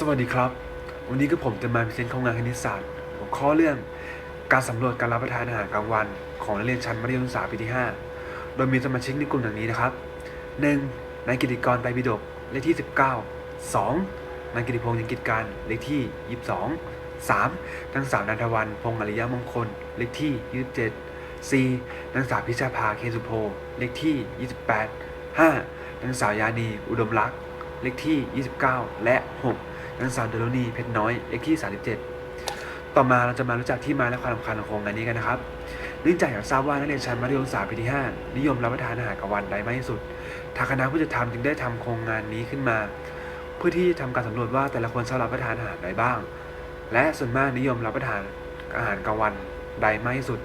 สวัสดีครับ วันนี้ก็ผมจะมาพรีเซนต์ของงานคณิตศาสตร์หัวข้อเรื่องการสำรวจการรับประทานอาหารกลางวัน ของนักเรียนชั้นมัธยมศึกษาปีที่ 5 โดยมีสมาชิกในกลุ่มดังนี้นะครับ 1. นายกิติกรไปบิดกเลขที่ 19 2. นายกิติพงษ์ยังกิจการเลขที่ 22 3. นางสาวนันทวันพงษ์อริยมงคลเลขที่ 27 4. นางสาวพิชาภาเคสุโพเลขที่ 28 5. นางสาวยานีอุดมรักษ์เลขที่ 29 และ 6 นางสาวเดลนีเพชรน้อยเลขที่ 37 ต่อมาเราจะมารู้จักที่มาและความสำคัญของโครงงานนี้กันนะครับเนื่องจากอยากทราบว่านักเรียนชั้นมัธยมศึกษาปีที่ 5 นิยมรับประทานอาหารกลางวันใดมากที่สุด ทางคณะผู้จัดทำจึงได้ทำโครงงานนี้ขึ้นมา เพื่อที่จะทำการสำรวจว่าแต่ละคนชอบรับประทานอาหารใดบ้าง และส่วนมากนิยมรับประทานอาหารกลางวันใดมากที่สุด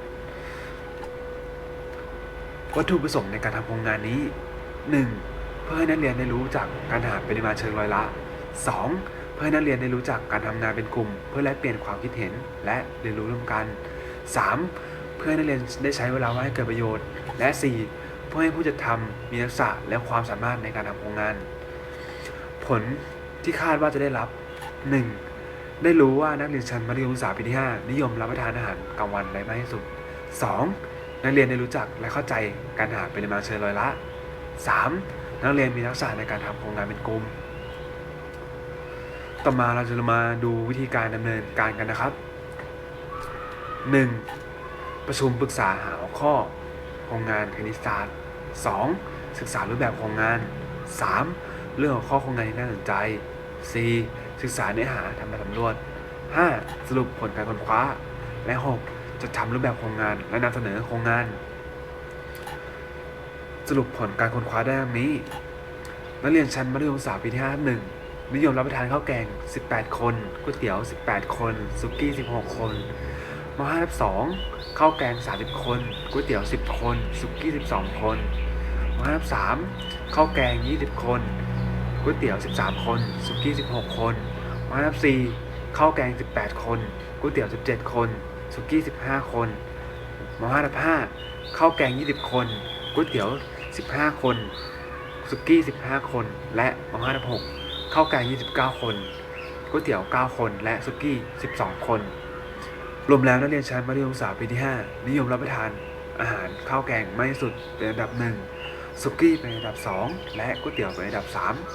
วัตถุประสงค์ในการทำโครงงานนี้ 1. เพื่อให้นักเรียนได้รู้จักการหาปริมาณเชิงร้อยละ 2. เพื่อให้นักเรียนได้รู้จักการทำงานเป็นกลุ่ม เพื่อแลกเปลี่ยนความคิดเห็นและเรียนรู้ร่วมกัน 3. เพื่อให้นักเรียนได้ใช้เวลาว่างให้เกิดประโยชน์ และ 4. เพื่อให้ผู้จัดทำมีทักษะและความสามารถในการทำโครงงาน ผลที่คาดว่าจะได้รับ 1. ได้รู้ว่านักเรียนชั้นมัธยมศึกษาปีที่ 5 นิยมรับประทานอาหารกลางวันได้มากที่สุด 2. นักเรียนได้รู้จักและเข้าใจการหาปริมาณเชิงร้อยละ 3. นักเรียนมีทักษะในการทำโครงงานเป็นกลุ่ม ต่อมาเราจะมาดูวิธีการดำเนินการกันนะครับ 1. ประชุมปรึกษาหาหัวข้อโครงงานคณิตศาสตร์ 2. ศึกษารูปแบบโครงงาน 3. เรื่องของข้อโครงงานที่น่าสนใจ 4. ศึกษาเนื้อหาทำแบบสำรวจ 5. สรุปผลการค้นคว้า และ 6. จะทำรูปแบบโครงงานและนำเสนอโครงงาน สรุปผลการค้นคว้าได้ดังนี้ นักเรียนชั้นมัธยมศึกษาปีที่5 1 นิยมรับประทานข้าวแกง 18 คนก๋วยเตี๋ยว 18 คนสุกี้ 16 คนม5ทับ2ข้าวแกง 30 คนก๋วยเตี๋ยว 10 คนสุกี้ 12 คนม5ทับ3ข้าวแกง 20 คนก๋วยเตี๋ยว 13 คนสุกี้ 16 คนม5ทับ4ข้าวแกง 18 คนก๋วยเตี๋ยว 17 คนสุกี้ 15 คนม5ทับ5ข้าวแกง 20 คนก๋วยเตี๋ยว 15 คนสุกี้ 15 คน และม5ทับ6 ข้าวแกง29 คนก๋วยเตี๋ยว 9 คน และสุกี้ 12 คน รวมแล้วนักเรียนชั้นมัธยมศึกษาปีที่ 5 นิยมรับประทานอาหารข้าวแกงมากที่สุดเป็นอันดับ 1 สุกี้เป็นอันดับ 2 และก๋วยเตี๋ยวเป็นอันดับ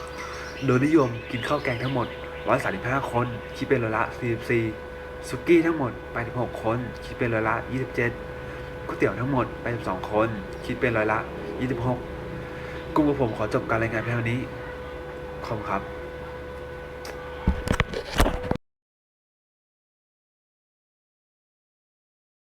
3 โดยนิยมกินข้าวแกงทั้งหมด 135 คนคิดเป็นร้อยละ 44 สุกี้ทั้งหมด 86 คนคิดเป็นร้อยละ 27ก๋วยเตี๋ยวทั้งหมด 82 คน คิดเป็นร้อยละ 26 กลุ่มกับผมขอจบการรายงานเพียงเท่านี้ขอบคุณครับ